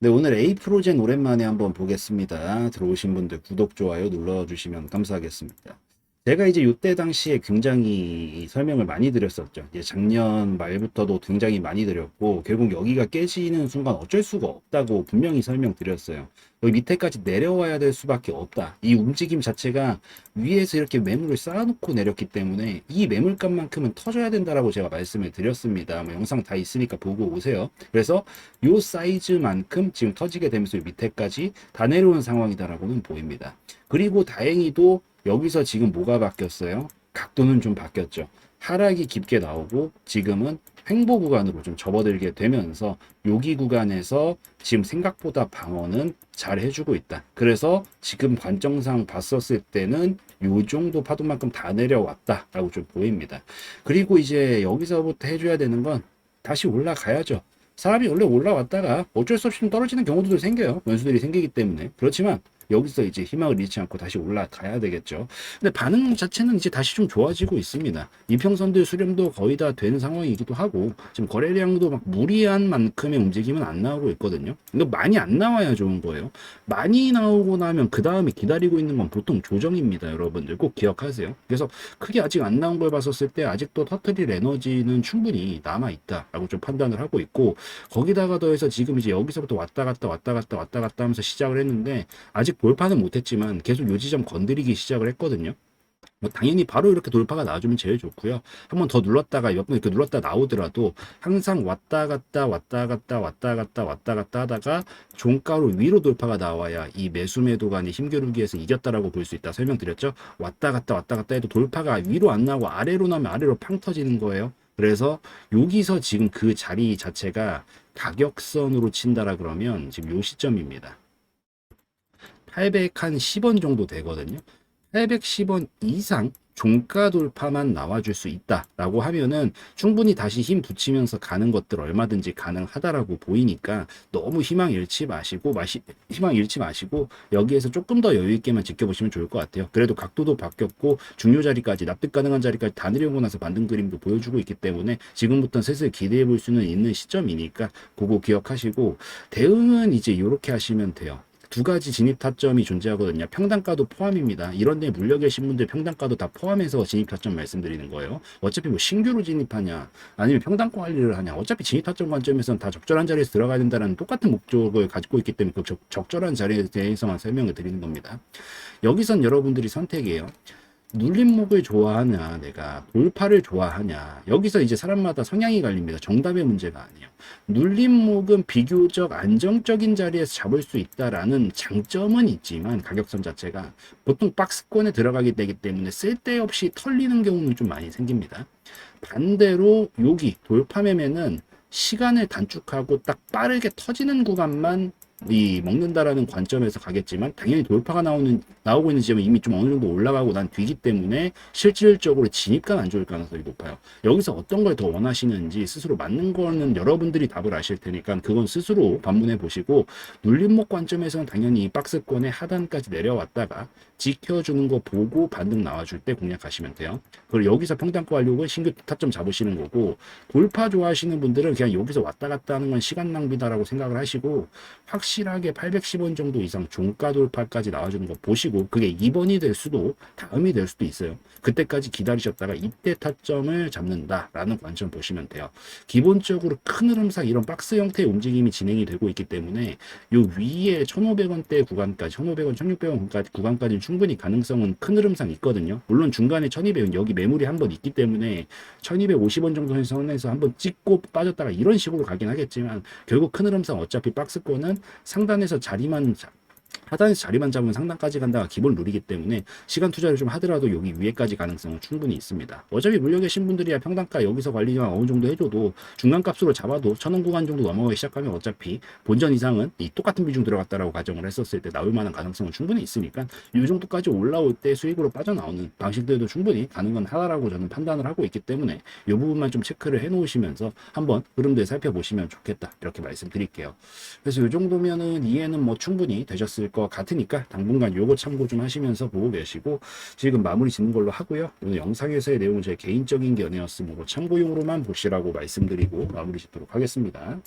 네, 오늘 에이프로젠 오랜만에 한번 보겠습니다. 들어오신 분들 구독, 좋아요 눌러주시면 감사하겠습니다. 제가 이제 이때 당시에 굉장히 설명을 많이 드렸었죠. 이제 작년 말부터도 굉장히 많이 드렸고, 결국 여기가 깨지는 순간 어쩔 수가 없다고 분명히 설명드렸어요. 여기 밑에까지 내려와야 될 수밖에 없다. 이 움직임 자체가 위에서 이렇게 매물을 쌓아놓고 내렸기 때문에 이 매물값만큼은 터져야 된다라고 제가 말씀을 드렸습니다. 뭐 영상 다 있으니까 보고 오세요. 그래서 요 사이즈만큼 지금 터지게 되면서 밑에까지 다 내려온 상황이다라고는 보입니다. 그리고 다행히도 여기서 지금 뭐가 바뀌었어요? 각도는 좀 바뀌었죠. 하락이 깊게 나오고 지금은 횡보 구간으로 좀 접어들게 되면서 여기 구간에서 지금 생각보다 방어는 잘 해주고 있다. 그래서 지금 관점상 봤었을 때는 요 정도 파도만큼 다 내려왔다라고 좀 보입니다. 그리고 이제 여기서부터 해줘야 되는 건 다시 올라가야죠. 사람이 원래 올라왔다가 어쩔 수 없이 좀 떨어지는 경우도 생겨요. 변수들이 생기기 때문에. 그렇지만 여기서 이제 희망을 잃지 않고 다시 올라가야 되겠죠. 근데 반응 자체는 이제 다시 좀 좋아지고 있습니다. 이평선들 수렴도 거의 다 된 상황이기도 하고 지금 거래량도 막 무리한 만큼의 움직임은 안 나오고 있거든요. 이거 많이 안 나와야 좋은 거예요. 많이 나오고 나면 그 다음에 기다리고 있는 건 보통 조정입니다, 여러분들 꼭 기억하세요. 그래서 크게 아직 안 나온 걸 봤었을 때 아직도 터트릴 에너지는 충분히 남아 있다라고 좀 판단을 하고 있고 거기다가 더해서 지금 이제 여기서부터 왔다 갔다 왔다 갔다 왔다 갔다 하면서 시작을 했는데 아직 돌파는 못했지만 계속 요 지점 건드리기 시작을 했거든요. 뭐 당연히 바로 이렇게 돌파가 나와주면 제일 좋고요. 한번 더 눌렀다가 몇 번 이렇게 눌렀다 나오더라도 항상 왔다 갔다 왔다 갔다 왔다 갔다 왔다 갔다 하다가 종가로 위로 돌파가 나와야 이 매수 매도 간의 힘겨루기에서 이겼다라고 볼 수 있다 설명드렸죠. 왔다 갔다 왔다 갔다 해도 돌파가 위로 안 나오고 아래로 나면 아래로 팡 터지는 거예요. 그래서 여기서 지금 그 자리 자체가 가격선으로 친다라 그러면 지금 요 시점입니다. 810원 정도 되거든요. 810원 이상 종가 돌파만 나와줄 수 있다라고 하면은 충분히 다시 힘 붙이면서 가는 것들 얼마든지 가능하다라고 보이니까 너무 희망 잃지 마시고 마시, 희망 잃지 마시고 여기에서 조금 더 여유 있게만 지켜보시면 좋을 것 같아요. 그래도 각도도 바뀌었고 중요 자리까지 납득 가능한 자리까지 다 내려오고 나서 만든 그림도 보여주고 있기 때문에 지금부터 슬슬 기대해 볼 수는 있는 시점이니까 그거 기억하시고 대응은 이제 이렇게 하시면 돼요. 두 가지 진입 타점이 존재하거든요. 평단가도 포함입니다. 이런 데 물려 계신 분들 평단가도 다 포함해서 진입 타점 말씀드리는 거예요. 어차피 뭐 신규로 진입하냐, 아니면 평단가 관리를 하냐. 어차피 진입 타점 관점에서는 다 적절한 자리에서 들어가야 된다는 똑같은 목적을 가지고 있기 때문에 그 적, 적절한 자리에 대해서만 설명을 드리는 겁니다. 여기선 여러분들이 선택이에요. 눌림목을 좋아하냐, 내가 돌파를 좋아하냐. 여기서 이제 사람마다 성향이 갈립니다. 정답의 문제가 아니에요. 눌림목은 비교적 안정적인 자리에서 잡을 수 있다라는 장점은 있지만 가격선 자체가 보통 박스권에 들어가게 되기 때문에 쓸데없이 털리는 경우는 좀 많이 생깁니다. 반대로 여기 돌파 매매는 시간을 단축하고 딱 빠르게 터지는 구간만 이 먹는다라는 관점에서 가겠지만 당연히 돌파가 나오는 나오고 있는 지점은 이미 좀 어느 정도 올라가고 난 뒤기 때문에 실질적으로 진입가 안 좋을 가능성이 높아요. 여기서 어떤 걸 더 원하시는지 스스로 맞는 거는 여러분들이 답을 아실 테니까 그건 스스로 반문해 보시고 눌림목 관점에서는 당연히 이 박스권의 하단까지 내려왔다가 지켜주는 거 보고 반등 나와줄 때 공략하시면 돼요. 그리고 여기서 평단가 완료고 신규 타점 잡으시는 거고 돌파 좋아하시는 분들은 그냥 여기서 왔다 갔다 하는 건 시간 낭비다라고 생각을 하시고 확 실하게 810원 정도 이상 종가 돌파까지 나와주는 거 보시고 그게 2번이 될 수도 다음이 될 수도 있어요. 그때까지 기다리셨다가 이때 타점을 잡는다라는 관점 보시면 돼요. 기본적으로 큰 흐름상 이런 박스 형태의 움직임이 진행이 되고 있기 때문에 요 위에 1,500원대 구간까지 1,500원, 1,600원 구간까지 충분히 가능성은 큰 흐름상 있거든요. 물론 중간에 1,200원 여기 매물이 한 번 있기 때문에 1,250원 정도 선에서 한번 찍고 빠졌다가 이런 식으로 가긴 하겠지만 결국 큰 흐름상 어차피 박스권은 상단에서 자리만 잡- 하단에서 자리만 잡으면 상단까지 간다가 기본 룰이기 때문에 시간 투자를 좀 하더라도 여기 위에까지 가능성은 충분히 있습니다. 어차피 물려 계신 분들이야 평단가 여기서 관리만 어느 정도 해줘도 중간 값으로 잡아도 천원 구간 정도 넘어가기 시작하면 어차피 본전 이상은 이 똑같은 비중 들어갔다라고 가정을 했었을 때 나올 만한 가능성은 충분히 있으니까 이 정도까지 올라올 때 수익으로 빠져나오는 방식들도 충분히 가능은 하다라고 저는 판단을 하고 있기 때문에 이 부분만 좀 체크를 해 놓으시면서 한번 흐름들 살펴보시면 좋겠다 이렇게 말씀드릴게요. 그래서 이 정도면은 이해는 뭐 충분히 되셨 을 것 같으니까 당분간 요거 참고 좀 하시면서 보고 계시고 지금 마무리 짓는 걸로 하고요. 오늘 영상에서의 내용은 제 개인적인 견해였으므로 참고용으로만 보시라고 말씀드리고 마무리 짓도록 하겠습니다.